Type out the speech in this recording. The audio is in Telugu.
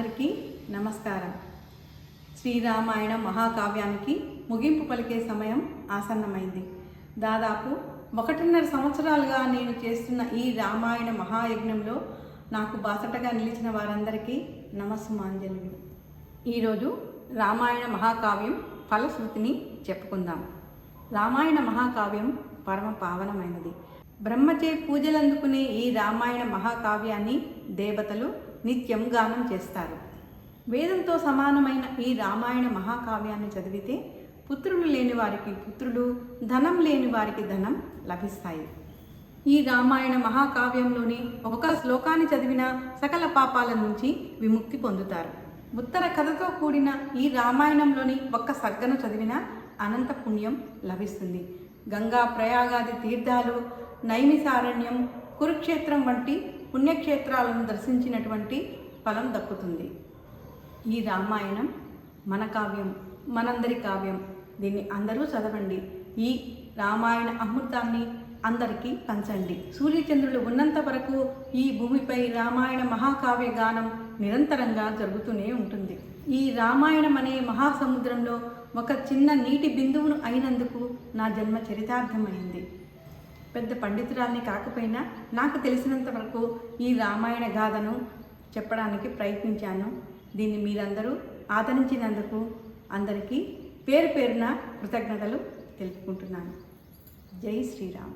నమస్కారం. శ్రీరామాయణం మహాకావ్యానికి ముగింపు పలికే సమయం ఆసన్నమైంది. దాదాపు ఒకటిన్నర సంవత్సరాలుగా నేను చేస్తున్న ఈ రామాయణ మహాయజ్ఞంలో నాకు బాసటగా నిలిచిన వారందరికీ నమస్సుమాంజలు ఈరోజు రామాయణ మహాకావ్యం ఫలశ్రుతిని చెప్పుకుందాం. రామాయణ మహాకావ్యం పరమ పావనమైనది. బ్రహ్మచే పూజలందుకునే ఈ రామాయణ మహాకావ్యాన్ని దేవతలు నిత్యం గానం చేస్తారు. వేదంతో సమానమైన ఈ రామాయణ మహాకావ్యాన్ని చదివితే పుత్రులు లేని వారికి పుత్రులు ధనం లేని వారికి ధనం లభిస్తాయి. ఈ రామాయణ మహాకావ్యంలోని ఒక శ్లోకాన్ని చదివిన సకల పాపాల నుంచి విముక్తి పొందుతారు. ఉత్తర కథతో కూడిన ఈ రామాయణంలోని ఒక్క సర్గను చదివిన అనంత పుణ్యం లభిస్తుంది. గంగా ప్రయాగాది తీర్థాలు నైమిసారణ్యం కురుక్షేత్రం వంటి పుణ్యక్షేత్రాలను దర్శించినటువంటి ఫలం దక్కుతుంది. ఈ రామాయణం మన కావ్యం మనందరి కావ్యం. దీన్ని అందరూ చదవండి. ఈ రామాయణ అమృతాన్ని అందరికీ పంచండి. సూర్యచంద్రులు ఉన్నంత వరకు ఈ భూమిపై రామాయణ మహాకావ్య గానం నిరంతరంగా జరుగుతూనే ఉంటుంది. ఈ రామాయణం అనే మహాసముద్రంలో ఒక చిన్న నీటి బిందువును అయినందుకు నా జన్మ చరితార్థమైంది. పెద్ద పండితురాల్ని కాకపోయినా నాకు తెలిసినంత వరకు ఈ రామాయణ గాథను చెప్పడానికి ప్రయత్నించాను. దీన్ని మీరందరూ ఆదరించినందుకు అందరికీ పేరు పేరున కృతజ్ఞతలు తెలుపుకుంటున్నాను. జై శ్రీరామ్.